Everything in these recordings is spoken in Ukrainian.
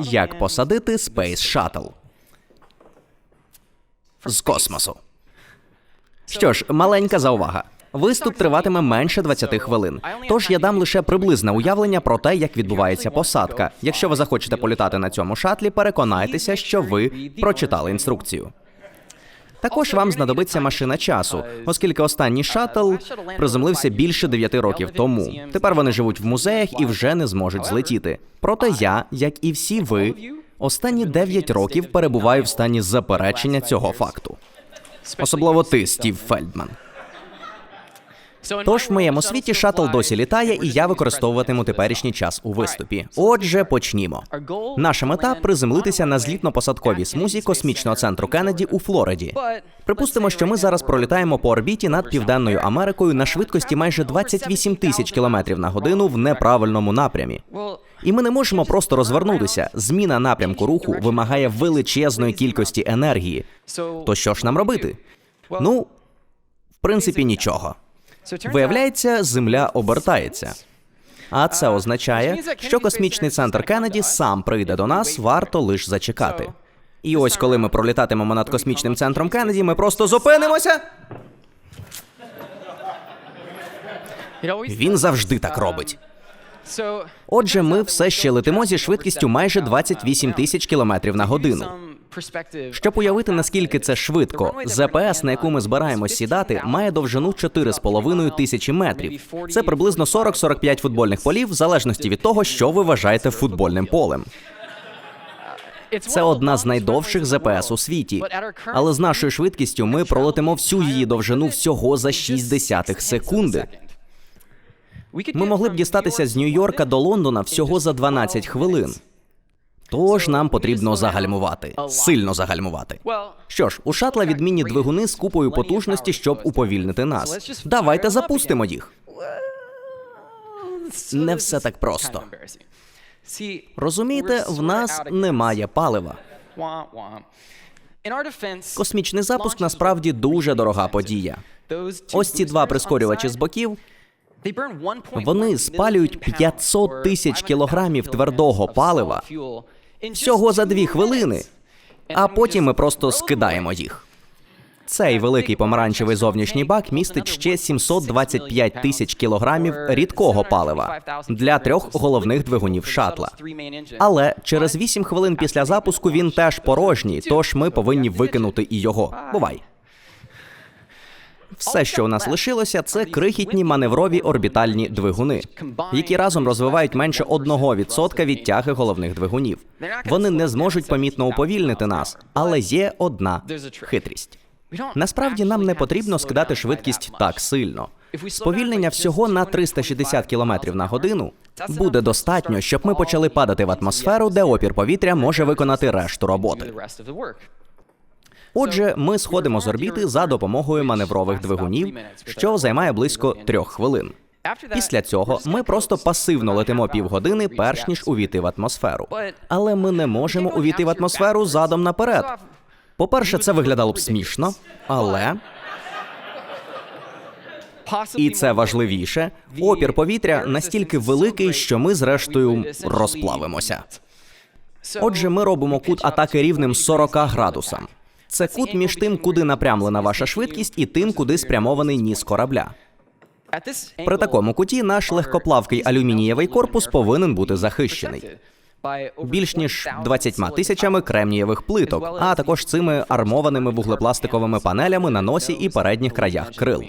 Як посадити Space Shuttle з космосу. Що ж, маленька заувага. Виступ триватиме менше 20 хвилин. Тож я дам лише приблизне уявлення про те, як відбувається посадка. Якщо ви захочете політати на цьому шатлі, переконайтеся, що ви прочитали інструкцію. Також вам знадобиться машина часу, оскільки останній шаттл приземлився більше 9 років тому. Тепер вони живуть в музеях і вже не зможуть злетіти. Проте я, як і всі ви, останні 9 років перебуваю в стані заперечення цього факту. Особливо ти, Стів Фельдман. Тож в моєму світі шаттл досі літає, і я використовуватиму теперішній час у виступі. Отже, почнімо. Наша мета приземлитися на злітно-посадковій смузі космічного центру Кеннеді у Флориді. Припустимо, що ми зараз пролітаємо по орбіті над Південною Америкою на швидкості майже 28 тисяч кілометрів на годину в неправильному напрямі. І ми не можемо просто розвернутися. Зміна напрямку руху вимагає величезної кількості енергії. То що ж нам робити? Ну, в принципі, нічого. Виявляється, Земля обертається. А це означає, що космічний центр Кеннеді сам прийде до нас, варто лише зачекати. І ось коли ми пролітатимемо над космічним центром Кеннеді, ми просто зупинимося. Він завжди так робить. Отже, ми все ще летимо зі швидкістю майже 28 тисяч кілометрів на годину. Щоб уявити, наскільки це швидко, ЗПС, на яку ми збираємось сідати, має довжину 4,5 тисячі метрів. Це приблизно 40-45 футбольних полів, в залежності від того, що ви вважаєте футбольним полем. Це одна з найдовших ЗПС у світі. Але з нашою швидкістю ми пролетимо всю її довжину всього за 6 десятих секунди. Ми могли б дістатися з Нью-Йорка до Лондона всього за 12 хвилин. Тож нам потрібно загальмувати, сильно загальмувати. Що ж, у шатла відмінні двигуни з купою потужності, щоб уповільнити нас. Давайте запустимо їх. Не все так просто. Розумієте, в нас немає палива. Космічний запуск насправді дуже дорога подія. Ось ці два прискорювачі з боків. Вони спалюють 500 тисяч кілограмів твердого палива всього за дві хвилини, а потім ми просто скидаємо їх. Цей великий помаранчевий зовнішній бак містить ще 725 тисяч кілограмів рідкого палива для трьох головних двигунів шатла. Але через 8 хвилин після запуску він теж порожній, тож ми повинні викинути і його. Бувай. Все, що у нас лишилося, це крихітні маневрові орбітальні двигуни, які разом розвивають менше 1% від тяги головних двигунів. Вони не зможуть помітно уповільнити нас, але є одна хитрість. Насправді нам не потрібно скидати швидкість так сильно. Сповільнення всього на 360 км на годину буде достатньо, щоб ми почали падати в атмосферу, де опір повітря може виконати решту роботи. Отже, ми сходимо з орбіти за допомогою маневрових двигунів, що займає близько трьох хвилин. Після цього ми просто пасивно летимо півгодини, перш ніж увійти в атмосферу. Але ми не можемо увійти в атмосферу задом наперед. По-перше, це виглядало б смішно, але і це важливіше. Опір повітря настільки великий, що ми зрештою розплавимося. Отже, ми робимо кут атаки рівним 40 градусам. Це кут між тим, куди напрямлена ваша швидкість, і тим, куди спрямований ніс корабля. При такому куті наш легкоплавкий алюмінієвий корпус повинен бути захищений. Більш ніж 20 тисячами кремнієвих плиток, а також цими армованими вуглепластиковими панелями на носі і передніх краях крил.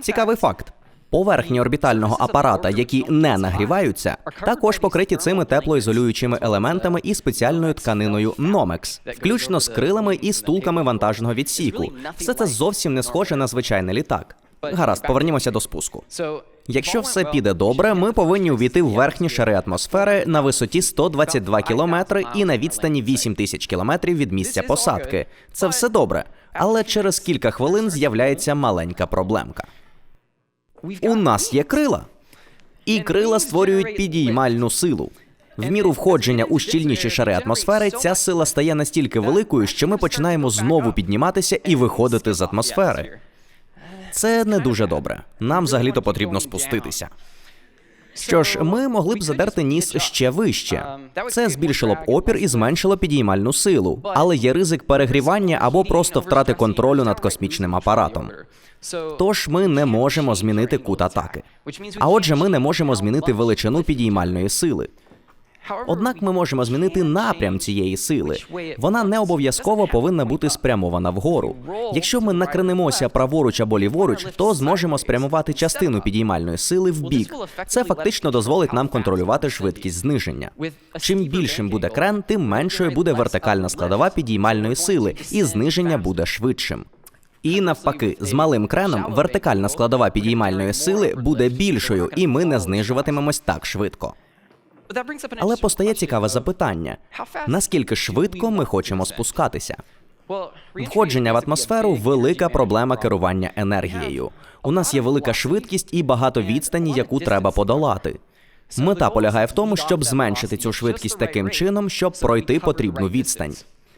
Цікавий факт. Поверхні орбітального апарата, які не нагріваються, також покриті цими теплоізолюючими елементами і спеціальною тканиною Номекс, включно з крилами і стулками вантажного відсіку. Все це зовсім не схоже на звичайний літак. Гаразд, повернімося до спуску. Якщо все піде добре, ми повинні увійти в верхні шари атмосфери на висоті 122 кілометри і на відстані 8 тисяч кілометрів від місця посадки. Це все добре, але через кілька хвилин з'являється маленька проблемка. У нас є крила, і крила створюють підіймальну силу. В міру входження у щільніші шари атмосфери ця сила стає настільки великою, що ми починаємо знову підніматися і виходити з атмосфери. Це не дуже добре. Нам взагалі-то потрібно спуститися. Що ж, ми могли б задерти ніс ще вище. Це збільшило б опір і зменшило підіймальну силу, але є ризик перегрівання або просто втрати контролю над космічним апаратом. Тож ми не можемо змінити кут атаки. А отже, ми не можемо змінити величину підіймальної сили. Однак ми можемо змінити напрям цієї сили. Вона не обов'язково повинна бути спрямована вгору. Якщо ми накренемося праворуч або ліворуч, то зможемо спрямувати частину підіймальної сили в бік. Це фактично дозволить нам контролювати швидкість зниження. Чим більшим буде крен, тим меншою буде вертикальна складова підіймальної сили, і зниження буде швидшим. І навпаки, з малим креном вертикальна складова підіймальної сили буде більшою, і ми не знижуватимемось так швидко. Але постає цікаве запитання: наскільки швидко ми хочемо спускатися? Входження в атмосферу велика проблема керування енергією. У нас є велика швидкість і багато відстані, яку треба подолати. Мета полягає в тому, щоб зменшити цю швидкість таким чином, щоб пройти потрібну відстань.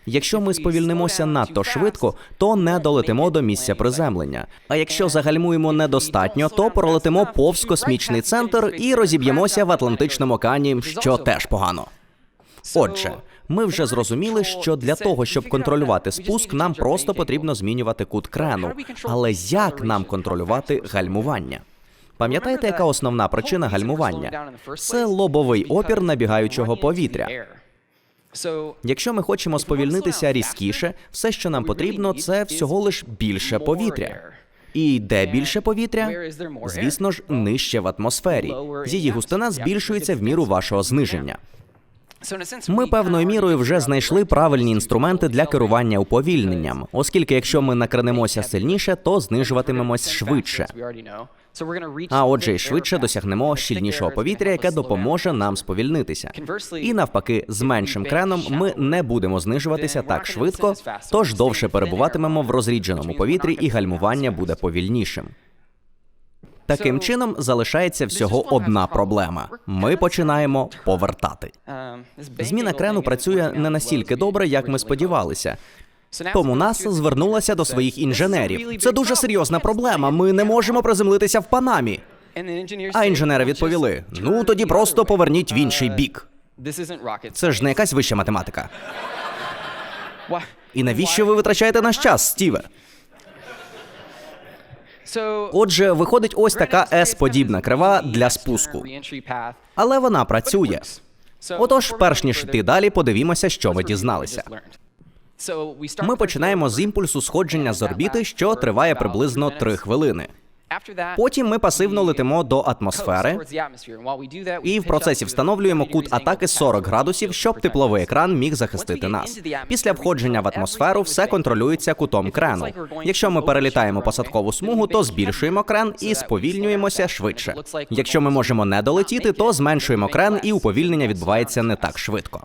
Якщо ми сповільнимося надто швидко, то не долетимо до місця приземлення. А якщо загальмуємо недостатньо, то пролетимо повз космічний центр і розіб'ємося в Атлантичному океані, що теж погано. Отже, ми вже зрозуміли, що для того, щоб контролювати спуск, нам просто потрібно змінювати кут крену. Але як нам контролювати гальмування? Пам'ятаєте, яка основна причина гальмування? Це лобовий опір набігаючого повітря. Якщо ми хочемо сповільнитися різкіше, все, що нам потрібно, це всього лиш більше повітря. І де більше повітря? Звісно ж, нижче в атмосфері. Її густина збільшується в міру вашого зниження. Ми певною мірою вже знайшли правильні інструменти для керування уповільненням, оскільки якщо ми накренемося сильніше, то знижуватимемось швидше. А отже, швидше досягнемо щільнішого повітря, яке допоможе нам сповільнитися. І навпаки, з меншим креном ми не будемо знижуватися так швидко, тож довше перебуватимемо в розрідженому повітрі, і гальмування буде повільнішим. Таким чином залишається всього одна проблема: ми починаємо повертати. Зміна крену працює не настільки добре, як ми сподівалися. Тому НАСА звернулася до своїх інженерів. Це дуже серйозна проблема. Ми не можемо приземлитися в Панамі. А інженери відповіли: ну тоді просто поверніть в інший бік. Це ж не якась вища математика. І навіщо ви витрачаєте наш час, Стіве? Отже, виходить ось така S-подібна крива для спуску. Але вона працює. Отож, перш ніж йти далі, подивімося, що ми дізналися. Ми починаємо з імпульсу сходження з орбіти, що триває приблизно 3 хвилини. Потім ми пасивно летимо до атмосфери і в процесі встановлюємо кут атаки 40 градусів, щоб тепловий екран міг захистити нас. Після входження в атмосферу все контролюється кутом крену. Якщо ми перелітаємо посадкову смугу, то збільшуємо крен і сповільнюємося швидше. Якщо ми можемо не долетіти, то зменшуємо крен і уповільнення відбувається не так швидко.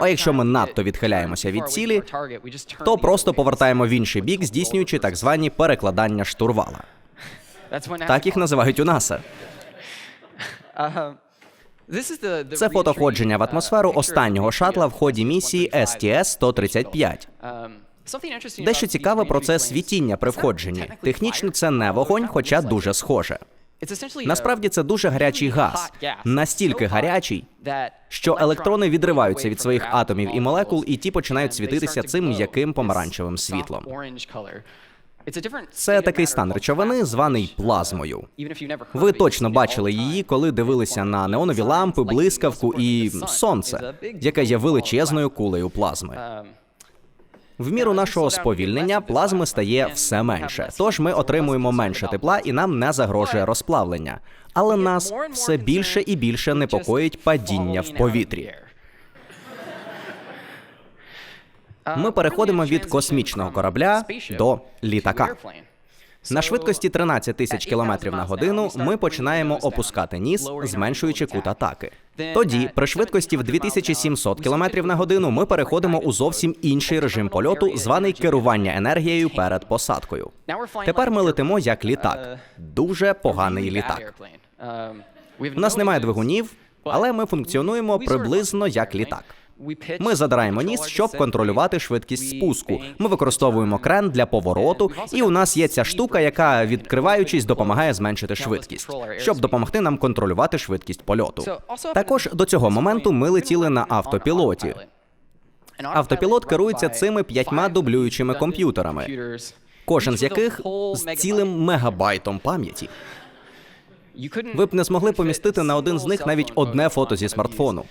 А якщо ми надто відхиляємося від цілі, то просто повертаємо в інший бік, здійснюючи так звані перекладання штурвала. Так їх називають у НАСА. Це фото входження в атмосферу останнього шатла в ході місії STS-135. Дещо цікаве про це світіння при входженні. Технічно це не вогонь, хоча дуже схоже. Насправді це дуже гарячий газ, настільки гарячий, що електрони відриваються від своїх атомів і молекул, і ті починають світитися цим м'яким помаранчевим світлом. Це такий стан речовини, званий плазмою. Ви точно бачили її, коли дивилися на неонові лампи, блискавку і сонце, яке є величезною кулею плазми. В міру нашого сповільнення плазми стає все менше, тож ми отримуємо менше тепла і нам не загрожує розплавлення. Але нас все більше і більше непокоїть падіння в повітрі. Ми переходимо від космічного корабля до літака. На швидкості 13 тисяч кілометрів на годину ми починаємо опускати ніс, зменшуючи кут атаки. Тоді, при швидкості в 2700 кілометрів на годину, ми переходимо у зовсім інший режим польоту, званий керування енергією перед посадкою. Тепер ми летимо як літак. Дуже поганий літак. У нас немає двигунів, але ми функціонуємо приблизно як літак. Ми задираємо ніс, щоб контролювати швидкість спуску. Ми використовуємо крен для повороту, і у нас є ця штука, яка, відкриваючись, допомагає зменшити швидкість, щоб допомогти нам контролювати швидкість польоту. Також до цього моменту ми летіли на автопілоті. Автопілот керується цими п'ятьма дублюючими комп'ютерами, кожен з яких з цілим мегабайтом пам'яті. Ви б не змогли помістити на один з них навіть одне фото зі смартфону.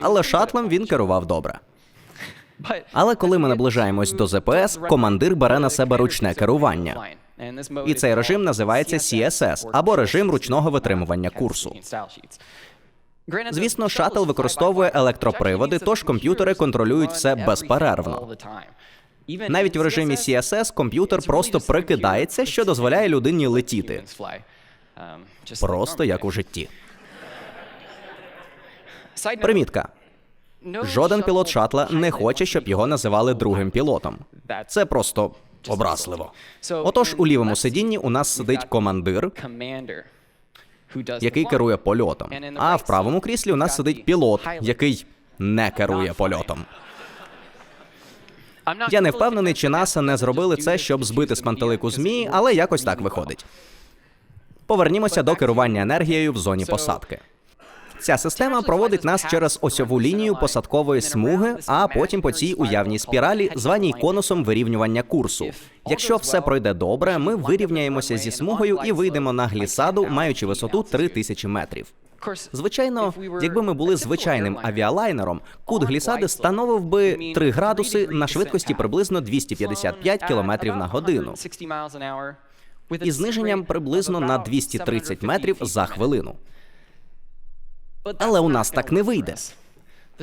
Але шатлом він керував добре. Але коли ми наближаємось до ЗПС, командир бере на себе ручне керування. І цей режим називається CSS, або режим ручного витримування курсу. Звісно, шаттл використовує електроприводи, тож комп'ютери контролюють все безперервно. Навіть в режимі CSS комп'ютер просто прикидається, що дозволяє людині летіти, просто як у житті. Примітка. Жоден пілот шатла не хоче, щоб його називали другим пілотом. Це просто образливо. Отож, у лівому сидінні у нас сидить командир, який керує польотом. А в правому кріслі у нас сидить пілот, який не керує польотом. Я не впевнений, чи НАСА не зробили це, щоб збити з пантелику змії, але якось так виходить. Повернімося до керування енергією в зоні посадки. Ця система проводить нас через осьову лінію посадкової смуги, а потім по цій уявній спіралі, званій конусом вирівнювання курсу. Якщо все пройде добре, ми вирівняємося зі смугою і вийдемо на глісаду, маючи висоту 3000 метрів. Звичайно, якби ми були звичайним авіалайнером, кут глісади становив би 3 градуси на швидкості приблизно 255 км на годину і зниженням приблизно на 230 метрів за хвилину. Але у нас так не вийде.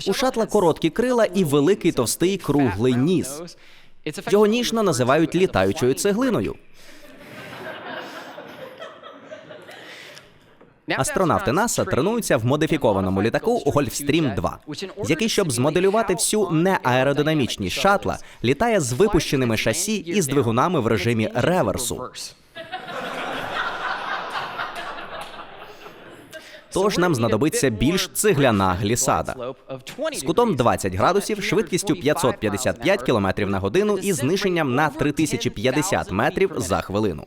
У шатла короткі крила і великий товстий круглий ніс. Його ніжно називають літаючою цеглиною. Астронавти НАСА тренуються в модифікованому літаку Gulfstream 2, який, щоб змоделювати всю неаеродинамічність шатла, літає з випущеними шасі і з двигунами в режимі реверсу. Тож нам знадобиться більш цегляна глісада з кутом 20 градусів, швидкістю 555 км на годину і зниженням на 3050 метрів за хвилину.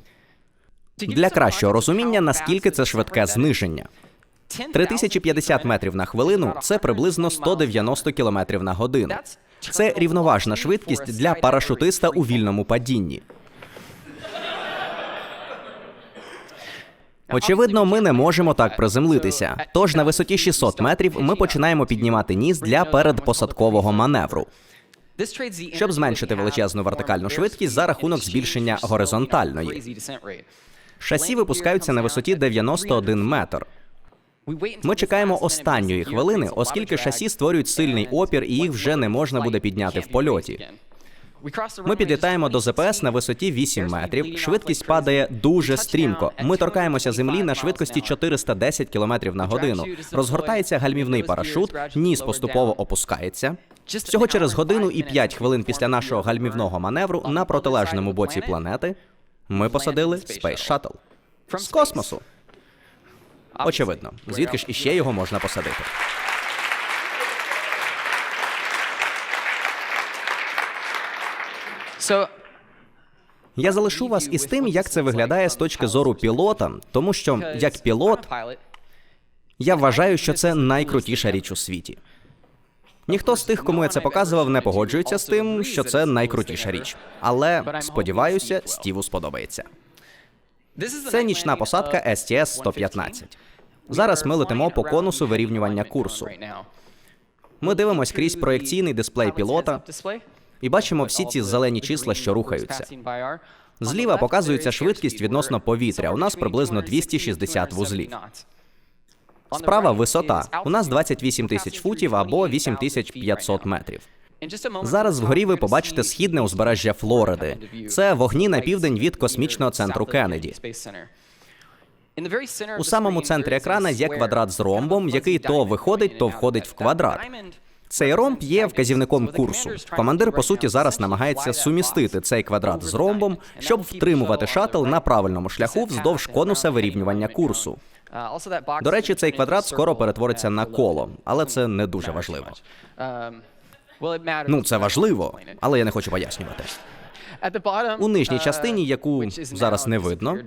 Для кращого розуміння, наскільки це швидке зниження. 3050 метрів на хвилину це приблизно 190 км на годину. Це рівноважна швидкість для парашутиста у вільному падінні. Очевидно, ми не можемо так приземлитися. Тож на висоті 600 метрів ми починаємо піднімати ніс для передпосадкового маневру, щоб зменшити величезну вертикальну швидкість за рахунок збільшення горизонтальної. Шасі випускаються на висоті 91 метр. Ми чекаємо останньої хвилини, оскільки шасі створюють сильний опір, і їх вже не можна буде підняти в польоті. Ми підлітаємо до ЗПС на висоті 8 метрів. Швидкість падає дуже стрімко. Ми торкаємося землі на швидкості 410 км на годину. Розгортається гальмівний парашут, ніс поступово опускається. Всього через годину і 5 хвилин після нашого гальмівного маневру на протилежному боці планети ми посадили Space Shuttle. з космосу. Очевидно, звідки ж іще його можна посадити. Я залишу вас із тим, як це виглядає з точки зору пілота, тому що як пілот я вважаю, що це найкрутіша річ у світі. Ніхто з тих, кому я це показував, не погоджується з тим, що це найкрутіша річ. Але сподіваюся, Стіву сподобається. Це нічна посадка STS 115 Зараз ми летимо по конусу вирівнювання курсу. Ми дивимось крізь проєкційний дисплей пілота і бачимо всі ці зелені числа, що рухаються. Зліва показується швидкість відносно повітря. У нас приблизно 260 вузлів. Справа висота. У нас 28 тисяч футів або 8500 метрів. Зараз вгорі ви побачите східне узбережжя Флориди. Це вогні на південь від космічного центру Кеннеді. У самому центрі екрана є квадрат з ромбом, який то виходить, то входить в квадрат. Цей ромб є вказівником курсу. Командир, по суті, зараз намагається сумістити цей квадрат з ромбом, щоб втримувати шатл на правильному шляху вздовж конуса вирівнювання курсу. До речі, цей квадрат скоро перетвориться на коло, але це не дуже важливо. Ну, це важливо, але я не хочу пояснювати. У нижній частині, яку зараз не видно,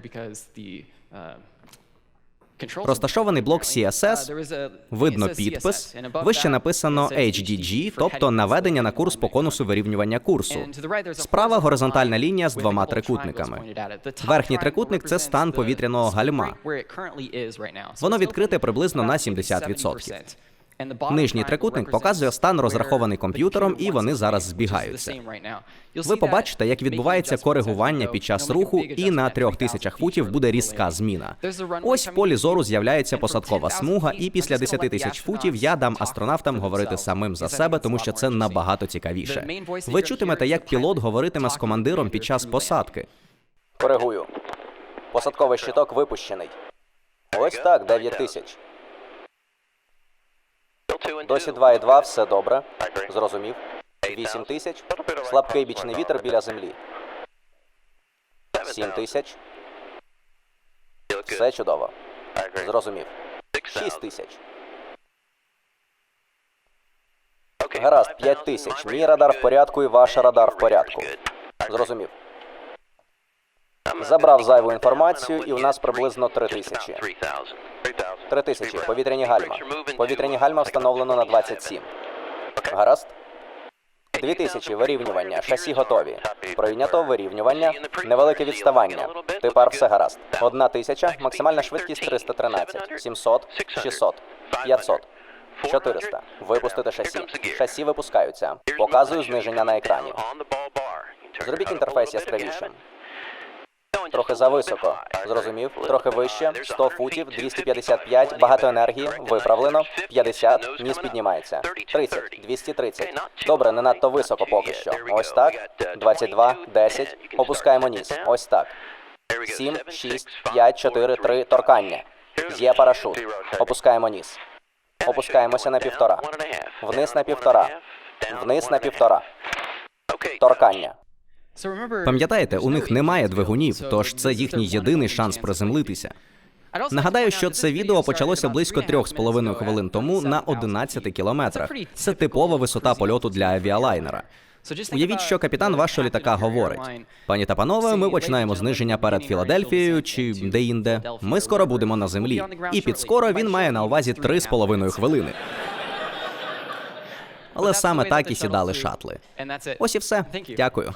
Розташований блок CSS, видно підпис, вище написано HDG, тобто наведення на курс по конусу вирівнювання курсу. Справа горизонтальна лінія з двома трикутниками. Верхній трикутник це стан повітряного гальма. Воно відкрите приблизно на 70%. Нижній трикутник показує стан розрахований комп'ютером, і вони зараз збігаються. Ви побачите, як відбувається коригування під час руху, і на трьох тисячах футів буде різка зміна. Ось в полі зору з'являється посадкова смуга, і після 10 тисяч футів я дам астронавтам говорити самим за себе, тому що це набагато цікавіше. Ви чутимете, як пілот говоритиме з командиром під час посадки. Коригую. Посадковий щиток випущений. Ось так, 9 тисяч. Досі 2,2, все добре. Зрозумів. 8 тисяч. Слабкий бічний вітер біля землі. 7 тисяч. Все чудово. Зрозумів. 6 тисяч. Гаразд, 5 тисяч. Мій радар в порядку і ваш радар в порядку. Зрозумів. Забрав зайву інформацію, і у нас приблизно 3 тисячі. 3 тисячі. Повітряні гальма. Повітряні гальма встановлено на 27. Гаразд. 2 тисячі. Вирівнювання. Шасі готові. Прийнято вирівнювання. Невелике відставання. Тепер все гаразд. 1 тисяча. Максимальна швидкість 313. 700. 600. 500. 400. Випустити шасі. Шасі випускаються. Показую зниження на екрані. Зробіть інтерфейс яскравішим. Трохи зависоко. Зрозумів. Трохи вище. 100 футів, 255, багато енергії. Виправлено. 50. Ніс піднімається. 30. 230. Добре, не надто високо поки що. Ось так. 22. 10. Опускаємо ніс. Ось так. 7, 6, 5, 4, 3. Торкання. Є парашут. Опускаємо ніс. Опускаємося на півтора. Вниз на півтора. Вниз на півтора. Торкання. Пам'ятаєте, у них немає двигунів, тож це їхній єдиний шанс приземлитися. Нагадаю, що це відео почалося близько трьох з половиною хвилин тому на 11 кілометрах. Це типова висота польоту для авіалайнера. Уявіть, що капітан вашого літака говорить: пані та панове, ми починаємо зниження перед Філадельфією чи де-інде. Ми скоро будемо на землі. І під скоро він має на увазі три з половиною хвилини. Але саме так і сідали шатли. Ось і все. Дякую.